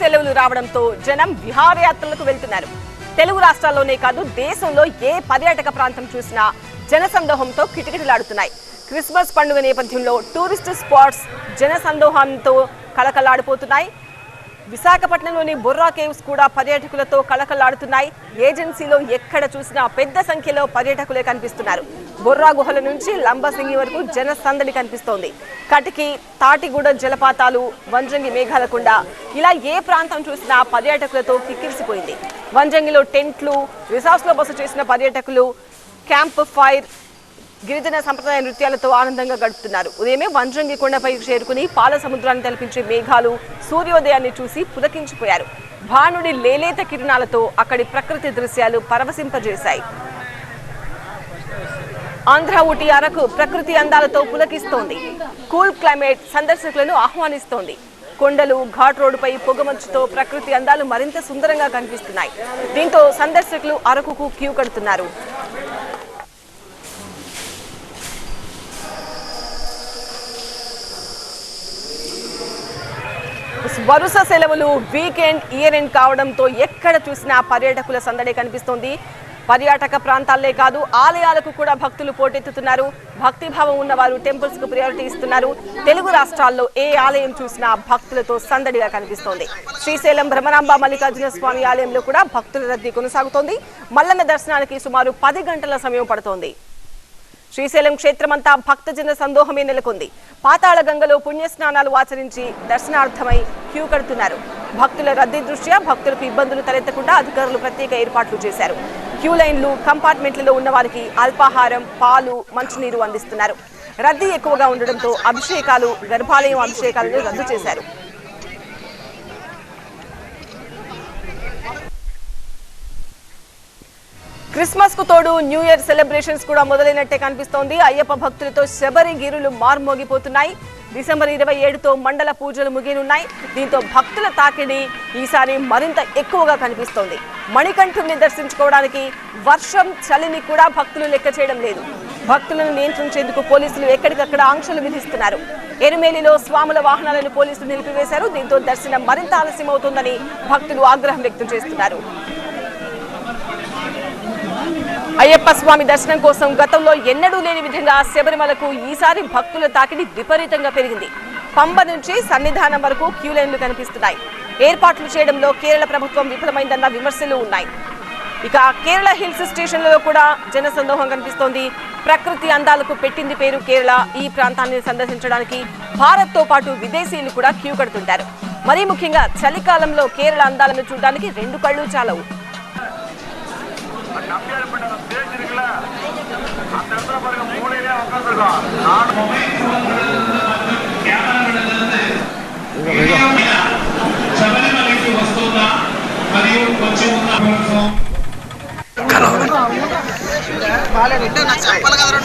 సెలవులు రావడంతో జనం విహారయాత్రలకు వెళ్తున్నారు. తెలుగు రాష్ట్రాల్లోనే కాదు దేశంలో ఏ పర్యాటక ప్రాంతం చూసినా జనసందోహంతో కిటకిటలాడుతున్నాయి. క్రిస్మస్ పండుగ నేపథ్యంలో టూరిస్ట్ స్పాట్స్ జనసందోహంతో కళకళలాడిపోతున్నాయి విశాఖపట్నంలోని బొర్రా కేవ్స్ కూడా పర్యాటకులతో కళకళలాడుతున్నాయి. ఏజెన్సీలో ఎక్కడ చూసినా పెద్ద సంఖ్యలో పర్యాటకులే కనిపిస్తున్నారు. బొర్రా గుహల నుంచి లంబసింగి వరకు జన సందడి కనిపిస్తోంది. కటికి తాటిగూడ జలపాతాలు వంజంగి మేఘాలకొండ ఇలా ఏ ప్రాంతం చూసినా పర్యాటకులతో కిక్కిరిసిపోయింది. వంజంగిలో టెంట్లు రిసార్ట్స్లో బస చేసిన పర్యాటకులు క్యాంప్ ఫైర్ గిరిజన సంప్రదాయ నృత్యాలతో ఆనందంగా గడుపుతున్నారు. ఉదయమే వంజంగి కొండపై చేరుకుని పాల సముద్రాన్ని తలపించే మేఘాలు సూర్యోదయాన్ని చూసి పులకించిపోయారు. భానుడి లేలేత కిరణాలతో అక్కడి ప్రకృతి దృశ్యాలు పరవశింపజేశాయి. ఆంధ్ర ఊటీ అరకు ప్రకృతి అందాలతో పులకిస్తోంది. Cool climate సందర్శకులను ఆహ్వానిస్తోంది. కొండలు ఘాట్ రోడ్డుపై పొగమంచుతో ప్రకృతి అందాలు మరింత సుందరంగా కనిపిస్తున్నాయి. దీంతో సందర్శకులు అరకుకు క్యూ కడుతున్నారు. వరుస సెలవులు వీకెండ్ ఇయర్ ఎండ్ కావడంతో ఎక్కడ చూసినా పర్యాటకుల సందడి కనిపిస్తోంది. పర్యాటక ప్రాంతాలే కాదు ఆలయాలకు కూడా భక్తులు పోటెత్తుతున్నారు. భక్తిభావం ఉన్నవారు టెంపుల్స్కు ప్రియారిటీ ఇస్తున్నారు. తెలుగు రాష్ట్రాల్లో ఏ ఆలయం చూసినా భక్తులతో సందడిగా కనిపిస్తోంది. శ్రీశైలం భ్రమరాంబ మల్లికార్జున స్వామి ఆలయంలో కూడా భక్తుల రద్దీ కొనసాగుతోంది. మల్లన్న దర్శనానికి సుమారు పది గంటల సమయం పడుతోంది. శ్రీశైలం క్షేత్రమంతా భక్తజన సందోహమే నెలకొంది. పాతాళ గంగలో పుణ్యస్నానాలు ఆచరించి దర్శనార్థమై క్యూ కడుతున్నారు. భక్తుల రద్దీ దృష్ట్యా భక్తులకు ఇబ్బందులు తలెత్తకుండా అధికారులు ప్రత్యేక ఏర్పాట్లు చేశారు. క్యూ లైన్లు కంపార్ట్మెంట్లలో ఉన్న వారికి అల్పాహారం పాలు మంచినీరు అందిస్తున్నారు. రద్దీ ఎక్కువగా ఉండడంతో అభిషేకాలు గర్భాలయం అభిషేకాలను రద్దు చేశారు. క్రిస్మస్కు తోడు న్యూ ఇయర్ సెలబ్రేషన్స్ కూడా మొదలైనట్టే కనిపిస్తోంది. అయ్యప్ప భక్తులతో శబరి గిరులు మార్మోగిపోతున్నాయి. డిసెంబర్ ఇరవై ఏడుతో మండల పూజలు ముగియనున్నాయి. దీంతో భక్తుల తాకిడి ఈసారి మరింత ఎక్కువగా కనిపిస్తోంది. మణికంఠుని దర్శించుకోవడానికి వర్షం చలిని కూడా భక్తులు లెక్క చేయడం లేదు. భక్తులను నియంత్రించేందుకు పోలీసులు ఎక్కడికక్కడ ఆంక్షలు విధిస్తున్నారు. ఎరుమేలిలో స్వాముల వాహనాలను పోలీసులు నిలిపివేశారు. దీంతో దర్శనం మరింత ఆలస్యం అవుతుందని భక్తులు ఆగ్రహం వ్యక్తం చేస్తున్నారు. అయ్యప్ప స్వామి దర్శనం కోసం గతంలో ఎన్నడూ లేని విధంగా శబరిమలకు ఈసారి భక్తుల తాకిడి విపరీతంగా పెరిగింది. పంబ నుంచి సన్నిధానం వరకు క్యూ లైన్లు కనిపిస్తున్నాయి. ఏర్పాట్లు చేయడంలో కేరళ ప్రభుత్వం విఫలమైందన్న విమర్శలు ఉన్నాయి. ఇక కేరళ హిల్స్ స్టేషన్లలో కూడా జనసందోహం కనిపిస్తోంది. ప్రకృతి అందాలకు పెట్టింది పేరు కేరళ. ఈ ప్రాంతాన్ని సందర్శించడానికి భారత్తో పాటు విదేశీయులు కూడా క్యూ కడుతుంటారు. మరీ ముఖ్యంగా చలికాలంలో కేరళ అందాలను చూడడానికి రెండు కళ్ళు చాలవు. இருக்குல்ல அந்த இடத்துல பாருங்க மூலையிலே உட்காந்துருக்கோம் நானும் శబరిమలకి వస్తున్నా మరియు వచ్చి ఉన్న ప్రభుత్వం నాకు చెప్పాలి కదరా